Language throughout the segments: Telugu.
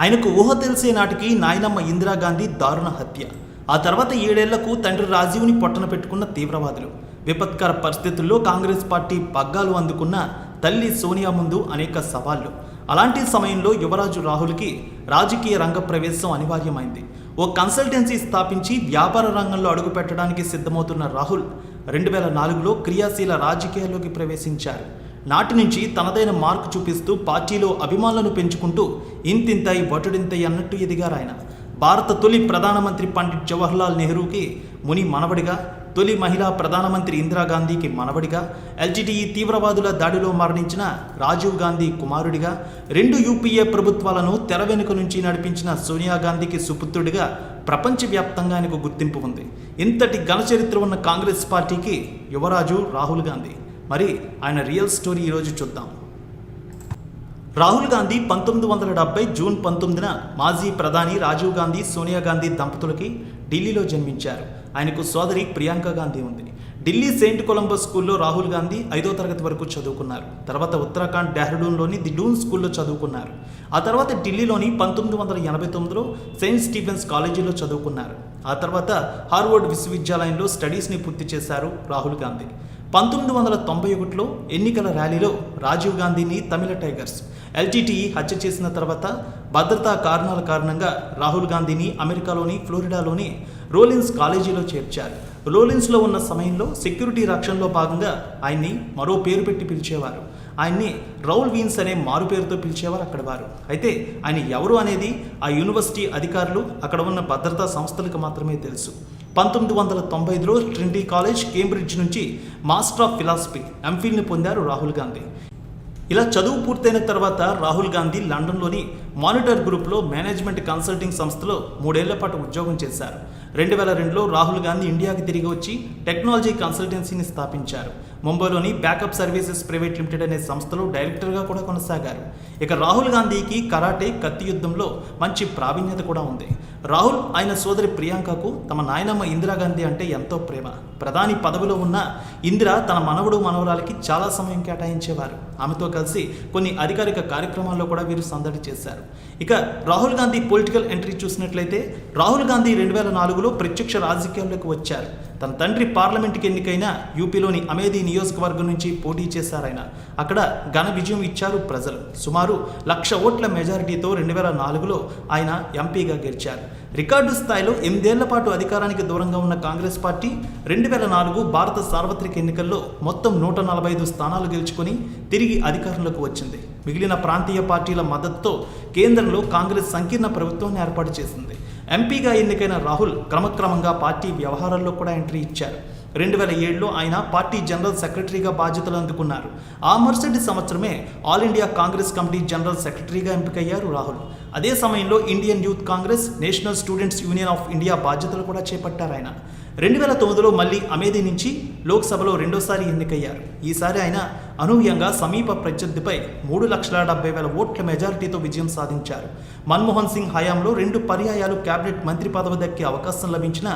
ఆయనకు ఊహ తెలిసే నాటికి నాయనమ్మ ఇందిరాగాంధీ దారుణ హత్య. ఆ తర్వాత ఏడేళ్ళకు తండ్రి రాజీవ్ని పొట్టన పెట్టుకున్న తీవ్రవాదులు. విపత్కర పరిస్థితుల్లో కాంగ్రెస్ పార్టీ పగ్గాలు అందుకున్న తల్లి సోనియా ముందు అనేక సవాళ్ళు. అలాంటి సమయంలో యువరాజు రాహుల్కి రాజకీయ రంగ ప్రవేశం అనివార్యమైంది. ఓ కన్సల్టెన్సీ స్థాపించి వ్యాపార రంగంలో అడుగుపెట్టడానికి సిద్ధమవుతున్న రాహుల్ రెండు వేల నాలుగులో క్రియాశీల రాజకీయాల్లోకి ప్రవేశించారు. నాటి నుంచి తనదైన మార్కు చూపిస్తూ పార్టీలో అభిమానులను పెంచుకుంటూ ఇంతింతై వటుడింతై అన్నట్టు ఎదిగారు ఆయన భారత తొలి ప్రధానమంత్రి పండిట్ జవహర్లాల్ నెహ్రూకి ముని మనవడిగా తొలి మహిళా ప్రధానమంత్రి ఇందిరాగాంధీకి మనవడిగా ఎల్జిటిఈ తీవ్రవాదుల దాడిలో మరణించిన రాజీవ్ గాంధీ కుమారుడిగా రెండు యూపీఏ ప్రభుత్వాలను తెర వెనుక నుంచి నడిపించిన సోనియా గాంధీకి సుపుత్రుడిగా ప్రపంచవ్యాప్తంగా ఆయనకు గుర్తింపు ఉంది. ఇంతటి ఘనచరిత్ర ఉన్న కాంగ్రెస్ పార్టీకి యువరాజు రాహుల్ గాంధీ. మరి ఆయన రియల్ స్టోరీ ఈరోజు చూద్దాం. రాహుల్ గాంధీ పంతొమ్మిది వందల డెబ్బై జూన్ పంతొమ్మిదిన మాజీ ప్రధాని రాజీవ్ గాంధీ సోనియా గాంధీ దంపతులకి ఢిల్లీలో జన్మించారు. ఆయనకు సోదరి ప్రియాంక గాంధీ ఉంది. ఢిల్లీ సెయింట్ కొలంబస్ స్కూల్లో రాహుల్ గాంధీ ఐదో తరగతి వరకు చదువుకున్నారు. తర్వాత ఉత్తరాఖండ్ డెహ్రడూన్లోని ది డూన్ స్కూల్లో చదువుకున్నారు. ఆ తర్వాత ఢిల్లీలోని పంతొమ్మిది వందల ఎనభై తొమ్మిదిలో సెయింట్ స్టీఫెన్స్ కాలేజీలో చదువుకున్నారు. ఆ తర్వాత హార్వర్డ్ విశ్వవిద్యాలయంలో స్టడీస్ని పూర్తి చేశారు రాహుల్ గాంధీ. పంతొమ్మిది వందల తొంభై ఒకటిలో ఎన్నికల ర్యాలీలో రాజీవ్ గాంధీని తమిళ టైగర్స్ ఎల్టీటీఈ హత్య చేసిన తర్వాత భద్రతా కారణాల కారణంగా రాహుల్ గాంధీని అమెరికాలోని ఫ్లోరిడాలోని రోలిన్స్ కాలేజీలో చేర్చారు. రోలిన్స్లో ఉన్న సమయంలో సెక్యూరిటీ రక్షణలో భాగంగా ఆయన్ని మరో పేరు పెట్టి పిలిచేవారు. ఆయన్ని రౌల్ వీన్స్ అనే మారు పేరుతో పిలిచేవారు అక్కడ వారు. అయితే ఆయన ఎవరు అనేది ఆ యూనివర్సిటీ అధికారులు అక్కడ ఉన్న భద్రతా సంస్థలకు మాత్రమే తెలుసు. పంతొమ్మిది వందల తొంభై ఐదులో ట్రింటీ కాలేజ్ కేంబ్రిడ్జ్ నుంచి మాస్టర్ ఆఫ్ ఫిలాసఫీ ఎంఫిల్ని పొందారు రాహుల్ గాంధీ. ఇలా చదువు పూర్తయిన తర్వాత రాహుల్ గాంధీ లండన్లోని మానిటర్ గ్రూప్లో మేనేజ్మెంట్ కన్సల్టింగ్ సంస్థలో మూడేళ్ళ పాటు ఉద్యోగం చేశారు. రెండు వేల రెండులో రాహుల్ గాంధీ ఇండియాకి తిరిగి వచ్చి టెక్నాలజీ కన్సల్టెన్సీని స్థాపించారు. ముంబైలోని బ్యాకప్ సర్వీసెస్ ప్రైవేట్ లిమిటెడ్ అనే సంస్థలో డైరెక్టర్గా కూడా కొనసాగారు. ఇక రాహుల్ గాంధీకి కరాటే కత్తి యుద్ధంలో మంచి ప్రావీణ్యత కూడా ఉంది. రాహుల్ ఆయన సోదరి ప్రియాంకకు తమ నాయనమ్మ ఇందిరాగాంధీ అంటే ఎంతో ప్రేమ. ప్రధాని పదవిలో ఉన్న ఇందిర తన మనవడు మనవరాలకి చాలా సమయం కేటాయించేవారు. ఆమెతో కలిసి కొన్ని అధికారిక కార్యక్రమాల్లో కూడా వీరు సందడి చేశారు. ఇక రాహుల్ గాంధీ పొలిటికల్ ఎంట్రీ చూసినట్లయితే రాహుల్ గాంధీ రెండు వేల నాలుగులో ప్రత్యక్ష రాజకీయాల్లోకి వచ్చారు. తన తండ్రి పార్లమెంట్కి ఎన్నికైన యూపీలోని అమేధి నియోజకవర్గం నుంచి పోటీ చేశారాయన అక్కడ ఘన విజయం ఇచ్చారు ప్రజలు. సుమారు లక్ష ఓట్ల మెజారిటీతో రెండు వేల నాలుగులో ఆయన ఎంపీగా గెలిచారు. రికార్డు స్థాయిలో ఎనిమిదేళ్ళ పాటు అధికారానికి దూరంగా ఉన్న కాంగ్రెస్ పార్టీ రెండు వేల నాలుగు భారత సార్వత్రిక ఎన్నికల్లో మొత్తం నూట నలభై ఐదు స్థానాలు గెలుచుకొని తిరిగి అధికారంలోకి వచ్చింది. మిగిలిన ప్రాంతీయ పార్టీల మద్దతుతో కేంద్రంలో కాంగ్రెస్ సంకీర్ణ ప్రభుత్వాన్ని ఏర్పాటు చేసింది. ఎంపీగా ఎన్నికైన రాహుల్ క్రమక్రమంగా పార్టీ వ్యవహారాల్లో కూడా ఎంట్రీ ఇచ్చారు. రెండు వేల ఏడులో ఆయన పార్టీ జనరల్ సెక్రటరీగా బాధ్యతలు అందుకున్నారు. ఆ మరుసటి సంవత్సరమే all India Congress committee general సెక్రటరీగా ఎంపికయ్యారు రాహుల్. అదే సమయంలో Indian youth Congress national students union of India బాధ్యతలు కూడా చేపట్టారు ఆయన. రెండు వేల తొమ్మిదిలో మళ్ళీ అమేధి నుంచి లోక్సభలో రెండోసారి ఎన్నికయ్యారు. ఈసారి ఆయన అనూహ్యంగా సమీప ప్రత్యర్థిపై మూడు లక్షల డెబ్బై వేల ఓట్ల మెజారిటీతో విజయం సాధించారు. మన్మోహన్ సింగ్ హయాంలో రెండు పర్యాయాలు కేబినెట్ మంత్రి పదవి దక్కే అవకాశం లభించిన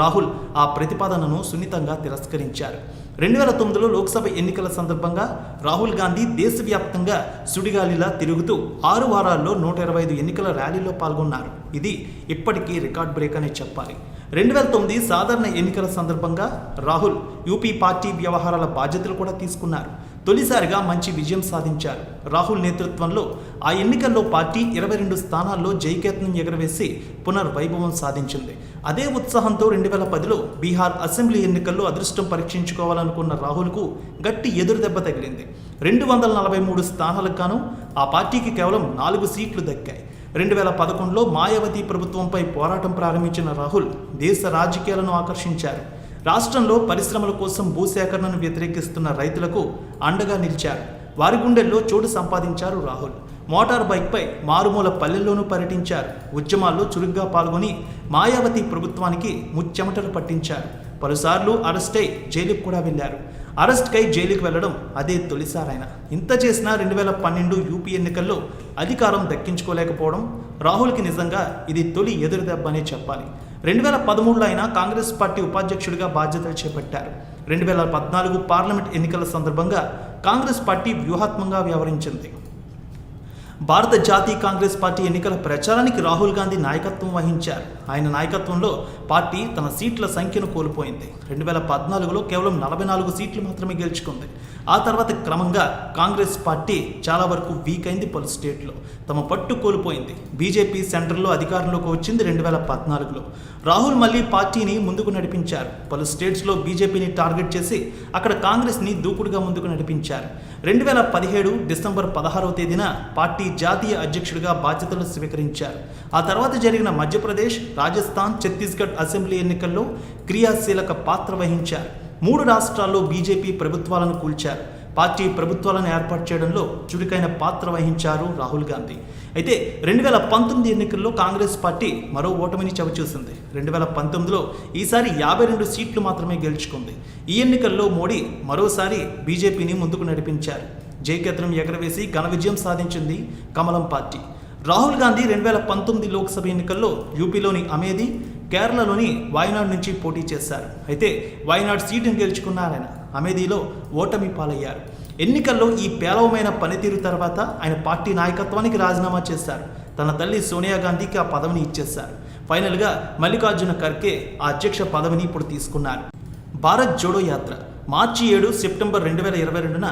రాహుల్ ఆ ప్రతిపాదనను సున్నితంగా తిరస్కరించారు. రెండు వేల తొమ్మిదిలో లోక్సభ ఎన్నికల సందర్భంగా రాహుల్ గాంధీ దేశవ్యాప్తంగా సుడిగాలిలా తిరుగుతూ ఆరు వారాల్లో నూట ఇరవై ఐదు ఎన్నికల ర్యాలీలో పాల్గొన్నారు. ఇది ఇప్పటికీ రికార్డ్ బ్రేక్ అనే చెప్పాలి. రెండు వేల తొమ్మిది సాధారణ ఎన్నికల సందర్భంగా రాహుల్ యూపీ పార్టీ వ్యవహారాల బాధ్యతలు కూడా తీసుకున్నారు. తొలిసారిగా మంచి విజయం సాధించారు. రాహుల్ నేతృత్వంలో ఆ ఎన్నికల్లో పార్టీ ఇరవై రెండు స్థానాల్లో జయకేతనం ఎగరవేసి పునర్వైభవం సాధించింది. అదే ఉత్సాహంతో రెండు వేల పదిలో బీహార్ అసెంబ్లీ ఎన్నికల్లో అదృష్టం పరీక్షించుకోవాలనుకున్న రాహుల్కు గట్టి ఎదురు దెబ్బ తగిలింది. రెండు వందల నలభై మూడు స్థానాలకు గాను ఆ పార్టీకి కేవలం నాలుగు సీట్లు దక్కాయి. రెండు వేల పదకొండులో మాయావతి ప్రభుత్వంపై పోరాటం ప్రారంభించిన రాహుల్ దేశ రాజకీయాలను ఆకర్షించారు. రాష్ట్రంలో పరిశ్రమల కోసం భూసేకరణను వ్యతిరేకిస్తున్న రైతులకు అండగా నిలిచారు. వారి గుండెల్లో చోటు సంపాదించారు రాహుల్. మోటార్ బైక్పై మారుమూల పల్లెల్లోనూ పర్యటించారు. ఉద్యమాల్లో చురుగ్గా పాల్గొని మాయావతి ప్రభుత్వానికి ముచ్చెమటలు పట్టించారు. పలుసార్లు అరెస్టై జైలుకు కూడా వెళ్ళారు. అరెస్ట్కై జైలుకు వెళ్ళడం అదే తొలిసారైన. ఇంత చేసినా రెండు వేల పన్నెండు యూపీ ఎన్నికల్లో అధికారం దక్కించుకోలేకపోవడం రాహుల్కి నిజంగా ఇది తొలి ఎదురు దెబ్బ అనే చెప్పాలి. రెండు వేల పదమూడులో ఆయన కాంగ్రెస్ పార్టీ ఉపాధ్యక్షుడిగా బాధ్యతలు చేపట్టారు. రెండు వేల పద్నాలుగు పార్లమెంట్ ఎన్నికల సందర్భంగా కాంగ్రెస్ పార్టీ వ్యూహాత్మకంగా వ్యవహరించింది. భారత జాతీయ కాంగ్రెస్ పార్టీ ఎన్నికల ప్రచారానికి రాహుల్ గాంధీ నాయకత్వం వహించారు. ఆయన నాయకత్వంలో పార్టీ తన సీట్ల సంఖ్యను కోల్పోయింది. రెండు వేల పద్నాలుగులో కేవలం నలభై నాలుగు సీట్లు మాత్రమే గెలుచుకుంది. ఆ తర్వాత క్రమంగా కాంగ్రెస్ పార్టీ చాలా వరకు వీక్ అయింది పలు స్టేట్లో. తమ పట్టు కోల్పోయింది. బీజేపీ సెంటర్లో అధికారంలోకి వచ్చింది రెండు వేల పద్నాలుగులో. రాహుల్ మళ్ళీ పార్టీని ముందుకు నడిపించారు. పలు స్టేట్స్లో బీజేపీని టార్గెట్ చేసి అక్కడ కాంగ్రెస్ని దూకుడుగా ముందుకు నడిపించారు. రెండు వేల పదిహేడు డిసెంబర్ పదహారవ తేదీన పార్టీ జాతీయ అధ్యక్షుడిగా బాధ్యతలు స్వీకరించారు. ఆ తర్వాత జరిగిన మధ్యప్రదేశ్ రాజస్థాన్ ఛత్తీస్గఢ్ అసెంబ్లీ ఎన్నికల్లో క్రియాశీలక పాత్ర వహించారు. మూడు రాష్ట్రాల్లో బీజేపీ ప్రభుత్వాలను కూల్చారు. పార్టీ ప్రభుత్వాలను ఏర్పాటు చేయడంలో చురుకైన పాత్ర వహించారు రాహుల్ గాంధీ. అయితే రెండు వేల పంతొమ్మిది ఎన్నికల్లో కాంగ్రెస్ పార్టీ మరో ఓటమిని చవిచూసింది. రెండు వేల పంతొమ్మిదిలో ఈసారి యాభై రెండు సీట్లు మాత్రమే గెలుచుకుంది. ఈ ఎన్నికల్లో మోడీ మరోసారి బీజేపీని ముందుకు నడిపించారు. జయకేతనం ఎగరవేసి ఘన విజయం సాధించింది కమలం పార్టీ. రాహుల్ గాంధీ రెండు వేల పంతొమ్మిది లోక్సభ ఎన్నికల్లో యూపీలోని అమేధి కేరళలోని వాయనాడ్ నుంచి పోటీ చేశారు. అయితే వాయనాడ్ సీటును గెలుచుకున్నారు ఆయన అమేధీలో ఓటమి పాలయ్యారు. ఎన్నికల్లో ఈ పేలవమైన పనితీరు తర్వాత ఆయన పార్టీ నాయకత్వానికి రాజీనామా చేశారు. తన తల్లి సోనియా గాంధీకి ఆ పదవిని ఇచ్చేశారు. ఫైనల్గా మల్లికార్జున ఖర్గే ఆ అధ్యక్ష పదవిని ఇప్పుడు తీసుకున్నారు. భారత్ జోడో యాత్ర. మార్చి ఏడు సెప్టెంబర్ రెండు వేల ఇరవై రెండున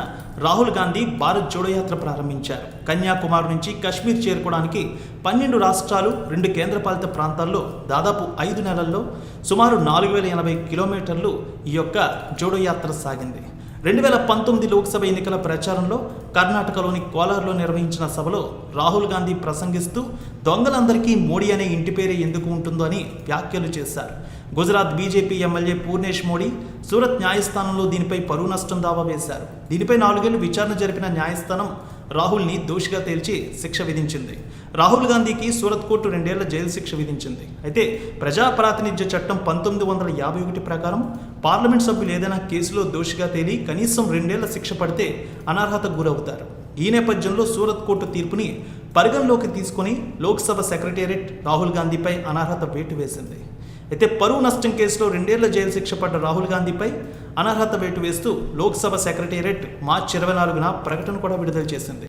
రాహుల్ గాంధీ భారత్ జోడో యాత్ర ప్రారంభించారు. కన్యాకుమారి నుంచి కశ్మీర్ చేరుకోవడానికి పన్నెండు రాష్ట్రాలు రెండు కేంద్రపాలిత ప్రాంతాల్లో దాదాపు ఐదు నెలల్లో సుమారు నాలుగు వేల ఎనభై కిలోమీటర్లు ఈ యొక్క జోడో యాత్ర సాగింది. రెండు వేల పంతొమ్మిది లోక్సభ ఎన్నికల ప్రచారంలో కర్ణాటకలోని కోలార్లో నిర్వహించిన సభలో రాహుల్ గాంధీ ప్రసంగిస్తూ దొంగలందరికీ మోడీ అనే ఇంటి పేరే ఎందుకు ఉంటుందో అని వ్యాఖ్యలు చేశారు. గుజరాత్ బీజేపీ ఎమ్మెల్యే పూర్ణేష్ మోడీ సూరత్ న్యాయస్థానంలో దీనిపై పరువు నష్టం దావా వేశారు. దీనిపై నాలుగేళ్ళు విచారణ జరిపిన న్యాయస్థానం రాహుల్ని దోషిగా తేల్చి శిక్ష విధించింది. రాహుల్ గాంధీకి సూరత్ కోర్టు రెండేళ్ళ జైలు శిక్ష విధించింది. అయితే ప్రజా ప్రాతినిధ్య చట్టం పంతొమ్మిది వందల యాభై ఒకటి ప్రకారం పార్లమెంట్ సభ్యులు ఏదైనా కేసులో దోషిగా తేలి కనీసం రెండేళ్ళ శిక్ష పడితే అనర్హత గురవుతారు. ఈ నేపథ్యంలో సూరత్ కోర్టు తీర్పుని పరిగణలోకి తీసుకుని లోక్సభ సెక్రటేరియట్ రాహుల్ గాంధీపై అనర్హత వేటు వేసింది. అయితే పరువు నష్టం కేసులో రెండేళ్ళ జైలు శిక్ష పడ్డ రాహుల్ గాంధీపై అనర్హత వేటు వేస్తూ లోక్సభ సెక్రటేరియట్ మార్చి ఇరవై నాలుగున ప్రకటన కూడా విడుదల చేసింది.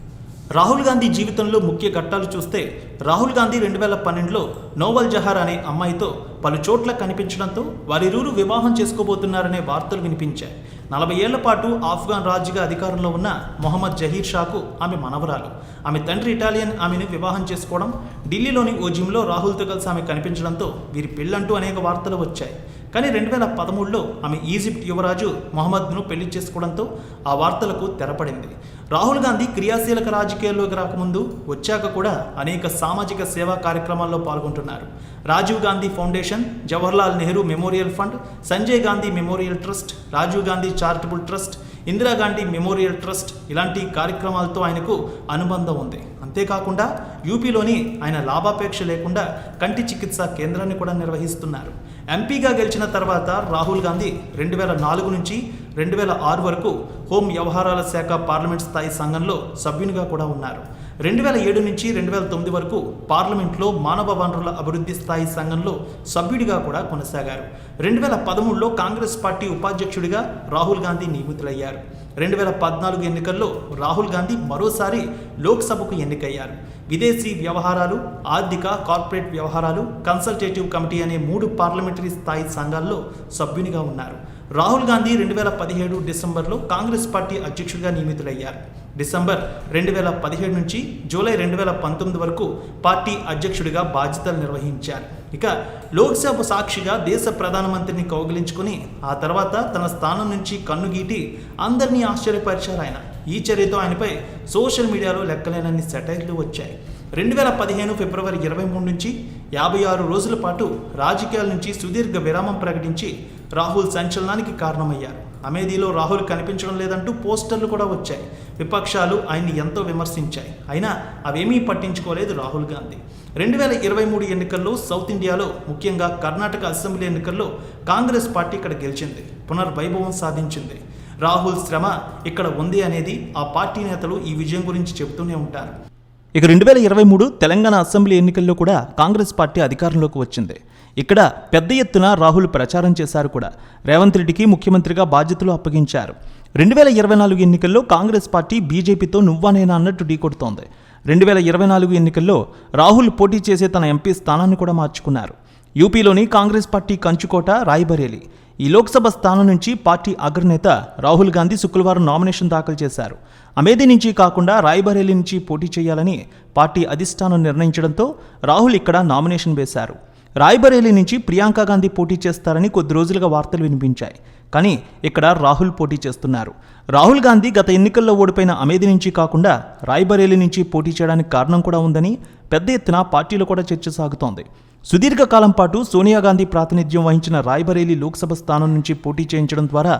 రాహుల్ గాంధీ జీవితంలో ముఖ్య ఘట్టాలు చూస్తే రాహుల్ గాంధీ రెండు వేల పన్నెండులో నోవల్ జహార్ అనే అమ్మాయితో పలు చోట్ల కనిపించడంతో వారిరువురు వివాహం చేసుకోబోతున్నారనే వార్తలు వినిపించాయి. నలభై ఏళ్ళ పాటు ఆఫ్ఘాన్ రాజుగా అధికారంలో ఉన్న మొహమ్మద్ జహీర్ షాకు ఆమె మనవరాలు. ఆమె తండ్రి ఇటాలియన్ ఆమెను వివాహం చేసుకోవడం ఢిల్లీలోని ఓ జిమ్లో రాహుల్తో కలిసి ఆమె కనిపించడంతో వీరి పెళ్ళంటూ అనేక వార్తలు వచ్చాయి. కానీ రెండు వేల పదమూడులో ఆమె ఈజిప్ట్ యువరాజు మొహమ్మద్ను పెళ్ళి చేసుకోవడంతో ఆ వార్తలకు తెరపడింది. రాహుల్ గాంధీ క్రియాశీలక రాజకీయాల్లోకి రాకముందు వచ్చాక కూడా అనేక సామాజిక సేవా కార్యక్రమాల్లో పాల్గొంటున్నారు. Rajiv Gandhi foundation Jawaharlal Nehru memorial fund Sanjay Gandhi memorial trust Rajiv Gandhi charitable trust Indira Gandhi memorial trust ఇలాంటి కార్యక్రమాలతో ఆయనకు అనుబంధం ఉంది. అంతేకాకుండా యూపీలోని ఆయన లాభాపేక్ష లేకుండా కంటి చికిత్స కేంద్రాన్ని కూడా నిర్వహిస్తున్నారు. ఎంపీగా గెలిచిన తర్వాత రాహుల్ గాంధీ రెండు వేల నాలుగు నుంచి రెండు వేల ఆరు వరకు హోం వ్యవహారాల శాఖ పార్లమెంట్ స్థాయి సంఘంలో సభ్యునిగా కూడా ఉన్నారు. రెండు వేల ఏడు నుంచి రెండు వేల తొమ్మిది వరకు పార్లమెంట్లో మానవ వనరుల అభివృద్ధి స్థాయి సంఘంలో సభ్యుడిగా కూడా కొనసాగారు. రెండు వేల పదమూడులో కాంగ్రెస్ పార్టీ ఉపాధ్యక్షుడిగా రాహుల్ గాంధీ నియమితులయ్యారు. రెండు వేల పద్నాలుగు ఎన్నికల్లో రాహుల్ గాంధీ మరోసారి లోక్సభకు ఎన్నికయ్యారు. విదేశీ వ్యవహారాలు ఆర్థిక కార్పొరేట్ వ్యవహారాలు కన్సల్టేటివ్ కమిటీ అనే మూడు పార్లమెంటరీ స్థాయి సంఘాల్లో సభ్యునిగా ఉన్నారు. రాహుల్ గాంధీ రెండు వేల పదిహేడు డిసెంబర్లో కాంగ్రెస్ పార్టీ అధ్యక్షుడిగా నియమితులయ్యారు. డిసెంబర్ రెండు వేల పదిహేడు నుంచి జూలై రెండు వేల పంతొమ్మిది వరకు పార్టీ అధ్యక్షుడిగా బాధ్యతలు నిర్వహించారు. ఇక లోక్సభ సాక్షిగా దేశ ప్రధానమంత్రిని కౌగిలించుకుని ఆ తర్వాత తన స్థానం నుంచి కన్నుగీటి అందరినీ ఆశ్చర్యపరిచారు ఆయన. ఈ చర్యతో ఆయనపై సోషల్ మీడియాలో లెక్కలేనన్ని సెటైర్లు వచ్చాయి. రెండు వేల పదిహేను ఫిబ్రవరి ఇరవై మూడు నుంచి యాభై ఆరు రోజుల పాటు రాజకీయాల నుంచి సుదీర్ఘ విరామం ప్రకటించి రాహుల్ సంచలనానికి కారణమయ్యారు. అమేధీలో రాహుల్ కనిపించడం లేదంటూ పోస్టర్లు కూడా వచ్చాయి. విపక్షాలు ఆయన్ని ఎంతో విమర్శించాయి. అయినా అవేమీ పట్టించుకోలేదు రాహుల్ గాంధీ. రెండు వేల ఇరవై మూడు ఎన్నికల్లో సౌత్ ఇండియాలో ముఖ్యంగా కర్ణాటక అసెంబ్లీ ఎన్నికల్లో కాంగ్రెస్ పార్టీ ఇక్కడ గెలిచింది పునర్వైభవం సాధించింది. రాహుల్ శ్రమ ఇక్కడ ఉంది అనేది ఆ పార్టీ నేతలు ఈ విజయం గురించి చెబుతూనే ఉంటారు. ఇక రెండు వేల ఇరవై మూడు తెలంగాణ అసెంబ్లీ ఎన్నికల్లో కూడా కాంగ్రెస్ పార్టీ అధికారంలోకి వచ్చింది. ఇక్కడ పెద్ద ఎత్తున రాహుల్ ప్రచారం చేశారు కూడా. రేవంత్ రెడ్డికి ముఖ్యమంత్రిగా బాధ్యతలు అప్పగించారు. రెండు వేల ఇరవై నాలుగు ఎన్నికల్లో కాంగ్రెస్ పార్టీ బీజేపీతో నువ్వానేనా అన్నట్టు ఢీకొడుతోంది రెండు వేల ఇరవై నాలుగు ఎన్నికల్లో రాహుల్ పోటీ చేసే తన ఎంపీ స్థానాన్ని కూడా మార్చుకున్నారు. యూపీలోని కాంగ్రెస్ పార్టీ కంచుకోట రాయ్బరేలీ. ఈ లోక్సభ స్థానం నుంచి పార్టీ అగ్రనేత రాహుల్ గాంధీ శుక్రవారం నామినేషన్ దాఖలు చేశారు. అమేధి నుంచి కాకుండా రాయ్బరేలీ నుంచి పోటీ చేయాలని పార్టీ అధిష్టానం నిర్ణయించడంతో రాహుల్ ఇక్కడ నామినేషన్ వేశారు. రాయ్బరేలీ నుంచి ప్రియాంక గాంధీ పోటీ చేస్తారని కొద్ది రోజులుగా వార్తలు వినిపించాయి. కానీ ఇక్కడ రాహుల్ పోటీ చేస్తున్నారు. రాహుల్ గాంధీ గత ఎన్నికల్లో ఓడిపోయిన అమేధి నుంచి కాకుండా రాయ్బరేలీ నుంచి పోటీ చేయడానికి కారణం కూడా ఉందని పెద్ద ఎత్తున పార్టీలో కూడా చర్చ సాగుతోంది. సుదీర్ఘకాలం పాటు సోనియా గాంధీ ప్రాతినిధ్యం వహించిన రాయ్బరేలీ లోక్సభ స్థానం నుంచి పోటీ చేయించడం ద్వారా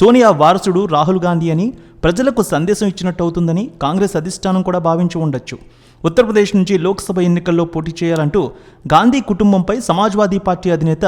సోనియా వారసుడు రాహుల్ గాంధీ అని ప్రజలకు సందేశం ఇచ్చినట్టు అవుతుందని కాంగ్రెస్ అధిష్టానం కూడా భావించి ఉండొచ్చు. ఉత్తరప్రదేశ్ నుంచి లోక్సభ ఎన్నికల్లో పోటీ చేయాలంటూ గాంధీ కుటుంబంపై సమాజ్వాదీ పార్టీ అధినేత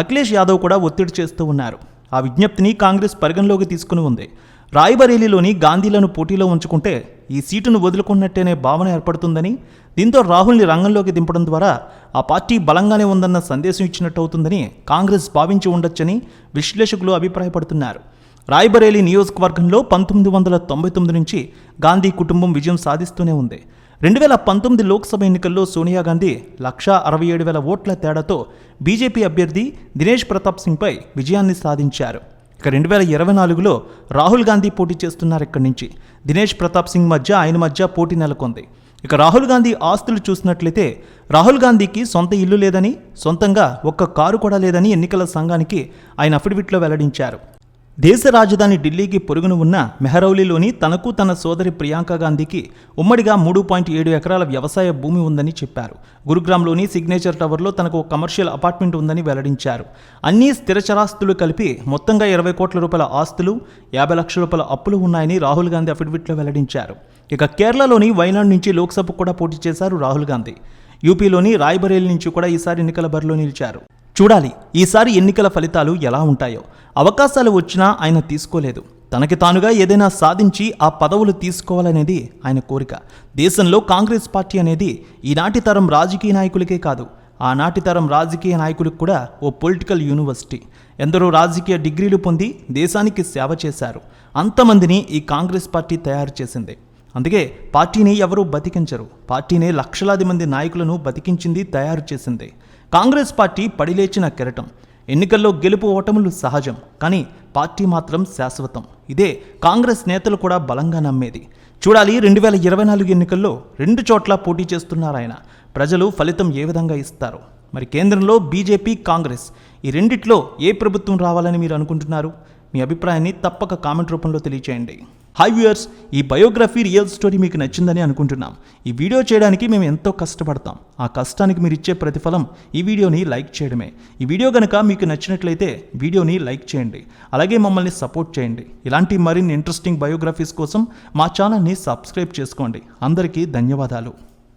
అఖిలేష్ యాదవ్ కూడా ఒత్తిడి చేస్తూ ఉన్నారు. ఆ విజ్ఞప్తిని కాంగ్రెస్ పరిగణలోకి తీసుకుని ఉంది. రాయ్బరేలీలోని గాంధీలను పోటీలో ఉంచుకుంటే ఈ సీటును వదులుకున్నట్టేనే భావన ఏర్పడుతుందని దీంతో రాహుల్ని రంగంలోకి దింపడం ద్వారా ఆ పార్టీ బలంగానే ఉందన్న సందేశం ఇచ్చినట్టు అవుతుందని కాంగ్రెస్ భావించి ఉండొచ్చని విశ్లేషకులు అభిప్రాయపడుతున్నారు. రాయ్బరేలీ నియోజకవర్గంలో పంతొమ్మిది వందల తొంభై తొమ్మిది నుంచి గాంధీ కుటుంబం విజయం సాధిస్తూనే ఉంది. రెండు వేల పంతొమ్మిది లోక్సభ ఎన్నికల్లో సోనియా గాంధీ లక్షా అరవై ఏడు వేల ఓట్ల తేడాతో బీజేపీ అభ్యర్థి దినేష్ ప్రతాప్ సింగ్పై విజయాన్ని సాధించారు. ఇక రెండు వేల ఇరవై నాలుగులో రాహుల్ గాంధీ పోటీ చేస్తున్నారు ఇక్కడి నుంచి. దినేష్ ప్రతాప్ సింగ్ మధ్య ఆయన మధ్య పోటీ నెలకొంది. ఇక రాహుల్ గాంధీ ఆస్తులు చూసినట్లయితే రాహుల్ గాంధీకి సొంత ఇల్లు లేదని సొంతంగా ఒక్క కారు కూడా లేదని ఎన్నికల సంఘానికి ఆయన అఫిడవిట్లో వెల్లడించారు. దేశ రాజధాని ఢిల్లీకి పొరుగున ఉన్న మెహరౌలీలోని తనకు తన సోదరి ప్రియాంక గాంధీకి ఉమ్మడిగా మూడు పాయింట్ ఏడు ఎకరాల వ్యవసాయ భూమి ఉందని చెప్పారు. గురుగ్రామ్లోని సిగ్నేచర్ టవర్లో తనకు ఒక కమర్షియల్ అపార్ట్మెంట్ ఉందని వెల్లడించారు. అన్ని స్థిరచరాస్తులు కలిపి మొత్తంగా ఇరవై కోట్ల రూపాయల ఆస్తులు యాభై లక్షల రూపాయల అప్పులు ఉన్నాయని రాహుల్ గాంధీ అఫిడవిట్లో వెల్లడించారు. ఇక కేరళలోని వైనాడ్ నుంచి లోక్సభకు కూడా పోటీ చేశారు రాహుల్ గాంధీ. యూపీలోని రాయ్బరేలీ నుంచి కూడా ఈసారి ఎన్నికల బరిలో నిలిచారు. చూడాలి ఈసారి ఎన్నికల ఫలితాలు ఎలా ఉంటాయో. అవకాశాలు వచ్చినా ఆయన తీసుకోలేదు. తనకి తానుగా ఏదైనా సాధించి ఆ పదవులు తీసుకోవాలనేది ఆయన కోరిక. దేశంలో కాంగ్రెస్ పార్టీ అనేది ఈనాటి తరం రాజకీయ నాయకులకే కాదు ఆనాటి తరం రాజకీయ నాయకులకు కూడా ఓ పొలిటికల్ యూనివర్సిటీ. ఎందరో రాజకీయ డిగ్రీలు పొంది దేశానికి సేవ చేశారు. అంతమందిని ఈ కాంగ్రెస్ పార్టీ తయారు చేసింది. అందుకే పార్టీని ఎవరూ బతికించరు. పార్టీనే లక్షలాది మంది నాయకులను బతికించింది తయారు చేసింది. కాంగ్రెస్ పార్టీ పడిలేచిన కెరటం. ఎన్నికల్లో గెలుపు ఓటములు సహజం కానీ పార్టీ మాత్రం శాశ్వతం. ఇదే కాంగ్రెస్ నేతలు కూడా బలంగా నమ్మేది. చూడాలి రెండు వేల ఇరవై నాలుగు ఎన్నికల్లో రెండు చోట్ల పోటీ చేస్తున్నారు ఆయన. ప్రజలు ఫలితం ఏ విధంగా ఇస్తారు? మరి కేంద్రంలో బీజేపీ కాంగ్రెస్ ఈ రెండిట్లో ఏ ప్రభుత్వం రావాలని మీరు అనుకుంటున్నారు? మీ అభిప్రాయాన్ని తప్పక కామెంట్ రూపంలో తెలియచేయండి. హాయ్ వ్యూయర్స్ ఈ బయోగ్రఫీ రియల్ స్టోరీ మీకు నచ్చిందని అనుకుంటున్నాం. ఈ వీడియో చేయడానికి మేము ఎంతో కష్టపడతాం. ఆ కష్టానికి మీరు ఇచ్చే ప్రతిఫలం ఈ వీడియోని లైక్ చేయడమే. ఈ వీడియో కనుక మీకు నచ్చినట్లయితే వీడియోని లైక్ చేయండి. అలాగే మమ్మల్ని సపోర్ట్ చేయండి. ఇలాంటి మరిన్ని ఇంట్రెస్టింగ్ బయోగ్రఫీస్ కోసం మా ఛానల్ని సబ్స్క్రైబ్ చేసుకోండి. అందరికీ ధన్యవాదాలు.